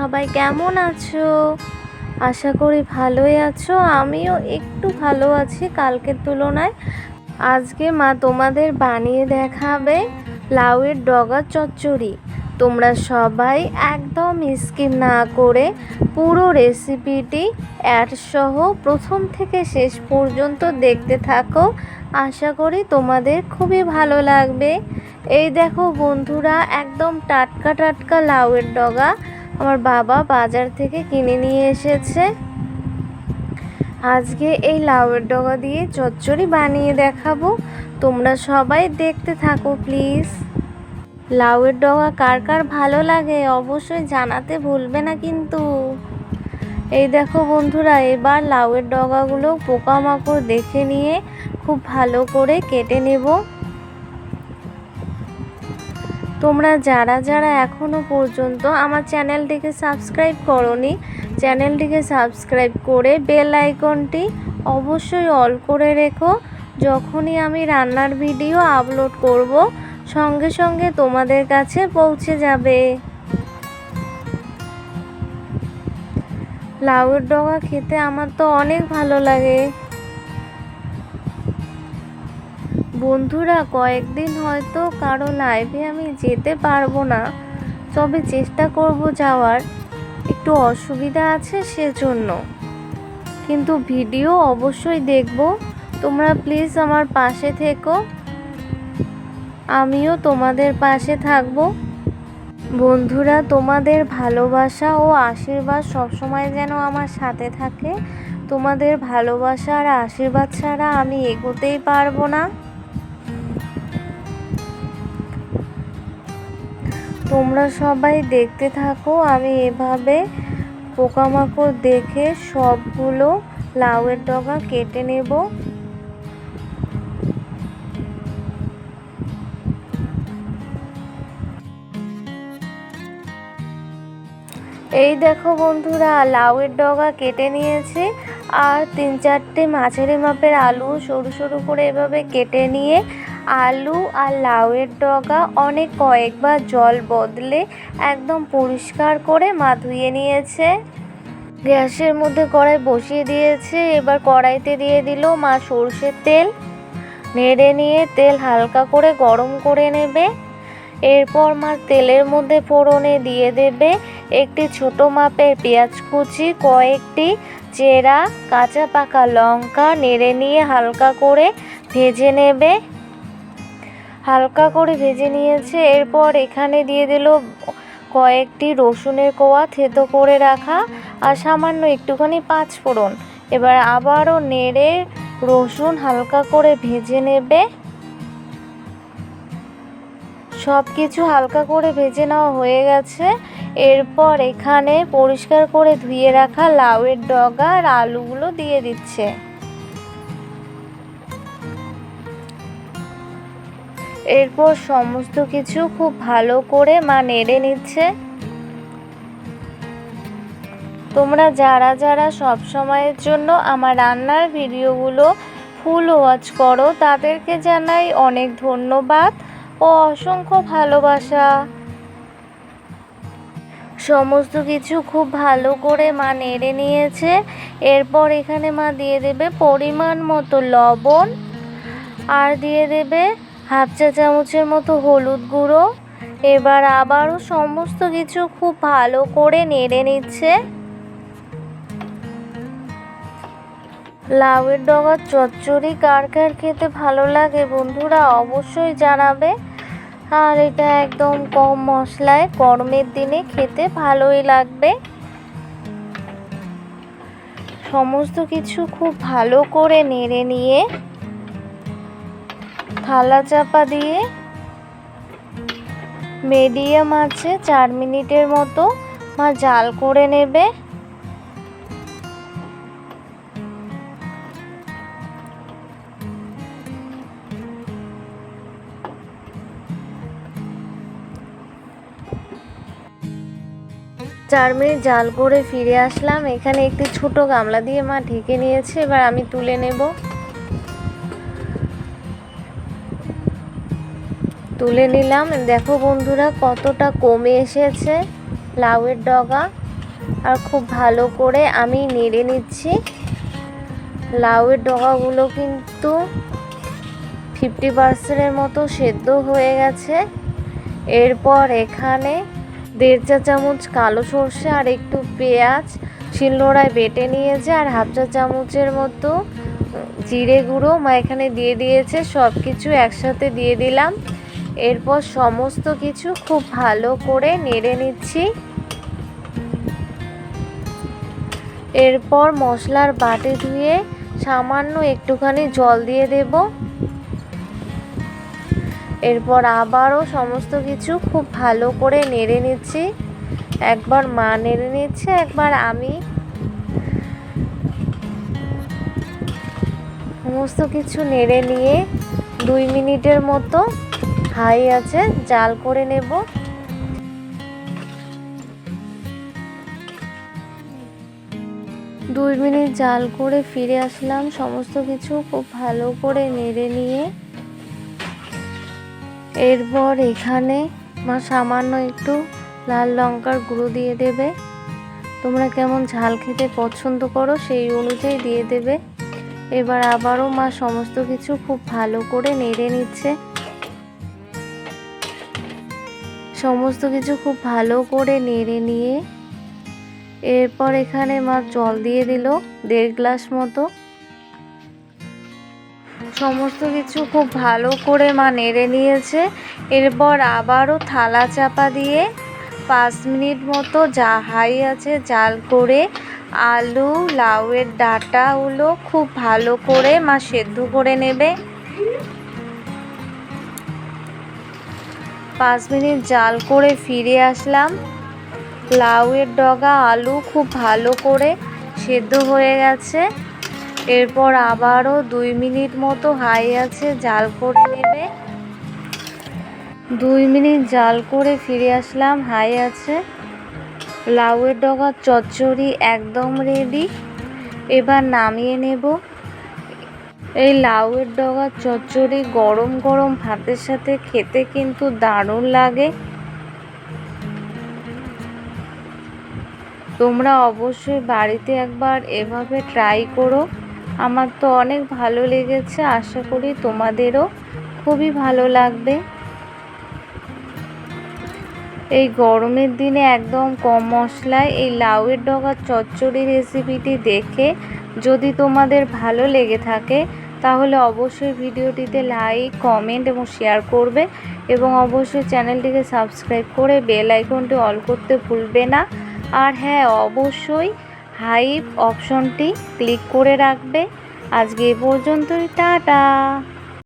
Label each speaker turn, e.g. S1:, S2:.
S1: সবাই কেমন আছো? আশা করি ভালোই আছো। আমিও একটু ভালো আছি কালকের তুলনায়। আজকে মা তোমাদের বানিয়ে দেখাবে লাউয়ের ডগা চচ্চড়ি। তোমরা সবাই একদম স্কিপ না করে পুরো রেসিপিটি অ্যাড সহ প্রথম থেকে শেষ পর্যন্ত দেখতে থাকো। আশা করি তোমাদের খুবই ভালো লাগবে। এই দেখো বন্ধুরা, একদম টাটকা টাটকা লাউয়ের ডগা। আমার বাবা বাজার থেকে কিনে নিয়ে এসেছে। আজকে এই লাউয়ের ডগা দিয়ে চচ্চড়ি বানিয়ে দেখাবো। তোমরা সবাই দেখতে থাকো, প্লিজ। লাউয়ের ডগা কার কার ভালো লাগে অবশ্যই জানাতে ভুলবে না কিন্তু। এই দেখো বন্ধুরা, এবার লাউয়ের ডগাগুলো পোকামাকড় দেখে নিয়ে খুব ভালো করে কেটে নেব। তোমরা যারা যারা এখনও পর্যন্ত আমার চ্যানেলটিকে সাবস্ক্রাইব করনি, চ্যানেলটিকে সাবস্ক্রাইব করে বেল আইকনটি অবশ্যই অল করে রেখো। যখনই আমি রান্নার ভিডিও আপলোড করব, সঙ্গে সঙ্গে তোমাদের কাছে পৌঁছে যাবে। লাউয়ের ডগা খেতে আমার তো অনেক ভালো লাগে। বন্ধুরা, কয়েকদিন হয়তো কারও লাইভে আমি যেতে পারব না। তবে চেষ্টা করব যাওয়ার। একটু অসুবিধা আছে সেজন্য। কিন্তু ভিডিও অবশ্যই দেখব। তোমরা প্লিজ আমার পাশে থেকো। আমিও তোমাদের পাশে থাকব। বন্ধুরা, তোমাদের ভালোবাসা ও আশীর্বাদ সবসময় যেন আমার সাথে থাকে। তোমাদের ভালোবাসা আর আশীর্বাদ ছাড়া আমি এগোতেই পারব না। তোমরা সবাই দেখতে থাকো, আমি এভাবে পোকামাকড় দেখে সবগুলো লাউয়ের ডগা কেটে নেব। এই দেখো বন্ধুরা, লাউয়ের ডগা কেটে নিয়েছি, আর তিন চারটে মাঝারি মাপের আলু সরু সরু করে এভাবে কেটে নিয়ে আলু আর লাউয়ের ডগা অনেক কয়েকবার জল বদলে একদম পরিষ্কার করে মা ধুয়ে নিয়েছে। গ্যাসের মধ্যে কড়াই বসিয়ে দিয়েছে, এবার কড়াইতে দিয়ে দিল মা সর্ষের তেল। নেড়ে নিয়ে তেল হালকা করে গরম করে নেবে। এরপর মা তেলের মধ্যে ফোড়নে দিয়ে দেবে একটি ছোট মাপের পেঁয়াজ কুচি, কয়েকটি চেরা, কাঁচা পাকা লঙ্কা, নেড়ে নিয়ে হালকা করে ভেজে নেবে। হালকা করে ভেজে নিয়েছে, এরপর এখানে দিয়ে দিল কয়েকটি রসুনের কোয়া থেতো করে রাখা আর সামান্য একটুখানি পাঁচ ফোড়ন এবার আবারও নেড়ে রসুন হালকা করে ভেজে নেবে। সব কিছু হালকা করে ভেজে নেওয়া হয়ে গেছে। এরপর এখানে পরিষ্কার করে ধুয়ে রাখা লাউয়ের ডগা আর আলুগুলো দিয়ে দিচ্ছে। এরপর সমস্ত কিছু খুব ভালো করে মা নেড়ে নিচ্ছে। তোমরা যারা যারা সব সময়ের জন্য আমার রান্নার ভিডিওগুলো ফুল ওয়াচ করো, তাদেরকে জানাই অনেক ধন্যবাদ ও অসংখ্য ভালোবাসা। সমস্ত কিছু খুব ভালো করে মা নেড়ে নিয়েছে। এরপর এখানে মা দিয়ে দেবে পরিমাণ মতো লবণ। আর দিয়ে দেবে হাফ চা চামচের মতো হলুদ গুঁড়ো। এবার আবারও সমস্ত কিছু খুব ভালো করে নেড়ে নিচ্ছে। লাউয়ের ডগার চচ্চড়ি কার কার খেতে ভালো লাগে বন্ধুরা অবশ্যই জানাবে। আর এটা একদম কম মশলায়, গরমের দিনে খেতে ভালোই লাগবে। সমস্ত কিছু খুব ভালো করে নেড়ে নিয়ে থালা চাপা দিয়ে মিডিয়াম আছে, চার মিনিটের মতো। মা জাল করে নেবে। চার মিনিট জাল করে ফিরে আসলাম। এখানে একটি ছোট গামলা দিয়ে মা ঢেকে নিয়েছে। এবার আমি তুলে নেব। তুলে নিলাম। দেখো বন্ধুরা, কতটা কমে এসেছে লাউয়ের ডগা। আর খুব ভালো করে আমি নেড়ে নিচ্ছি। লাউয়ের ডগাগুলো কিন্তু ফিফটি পার্সেন্টের মতো সেদ্ধ হয়ে গেছে। এরপর এখানে দেড় চা চামচ কালো সর্ষে আর একটু পেঁয়াজ শিলনোড়ায় বেটে নিয়েছে আর হাফ চা চামচের মতো জিরে গুঁড়ো মা এখানে দিয়ে দিয়েছে। সব কিছু একসাথে দিয়ে দিলাম। এরপর সমস্ত কিছু খুব ভালো করে নেড়ে নিচ্ছি। এরপর মশলার বাটি ধুয়ে সামান্য একটুখানি জল দিয়ে দেব। এরপর আবারও সমস্ত কিছু খুব ভালো করে নেড়ে নিচ্ছি। একবার মা নেড়ে নিচ্ছে, একবার আমি। সমস্ত কিছু নেড়ে নিয়ে দুই মিনিটের মতো হাই আছে, জাল করে নেব। দুই মিনিট জাল করে ফিরে আসলাম, সমস্ত কিছু খুব ভালো করে নেড়ে নিয়ে। এরপর এখানে মা সামান্য একটু লাল লঙ্কার গুঁড়ো দিয়ে দেবে। তোমরা কেমন ঝাল খেতে পছন্দ করো সেই অনুযায়ী দিয়ে দেবে। এবার আবারও মা সমস্ত কিছু খুব ভালো করে নেড়ে নিচ্ছে। সমস্ত কিছু খুব ভালো করে নেড়ে নিয়ে এরপর এখানে মা জল দিয়ে দিল, দেড় গ্লাস মতো। সমস্ত কিছু খুব ভালো করে মা নেড়ে নিয়েছে। এরপর আবারও থালা চাপা দিয়ে পাঁচ মিনিট মতো যা হাই আছে জাল করে আলু, লাউয়ের ডাটাগুলো খুব ভালো করে মা সেদ্ধ করে নেবে। পাঁচ মিনিট জাল করে ফিরে আসলাম। লাউয়ের ডগা আলু খুব ভালো করে সেদ্ধ হয়ে গেছে। এরপর আবারও দুই মিনিট মতো হাই আছে জাল করে নেবে। দুই মিনিট জাল করে ফিরে আসলাম, হাই আছে। লাউয়ের ডগা চচ্চড়ি একদম রেডি এবার নামিয়ে নেব। এই লাউয়ের ডগার চচ্চড়ি গরম গরম ভাতের সাথে খেতে কিন্তু দারুণ লাগে। তোমরা অবশ্যই বাড়িতে একবার এভাবে ট্রাই করো। আমার তো অনেক ভালো লেগেছে, আশা করি তোমাদেরও খুবই ভালো লাগবে। এই গরমের দিনে একদম কম মশলায় এই লাউয়ের ডগার চচ্চড়ি রেসিপিটি দেখে যদি তোমাদের ভালো লেগে থাকে তাহলে অবশ্যই ভিডিওটিতে লাইক কমেন্ট এবং শেয়ার করবে এবং অবশ্যই চ্যানেলটিকে সাবস্ক্রাইব করে বেল আইকনটি অল করতে ভুলবে না। আর হ্যাঁ অবশ্যই হাইপ অপশনটি ক্লিক করে রাখবে। আজকে এ পর্যন্তই, টাটা!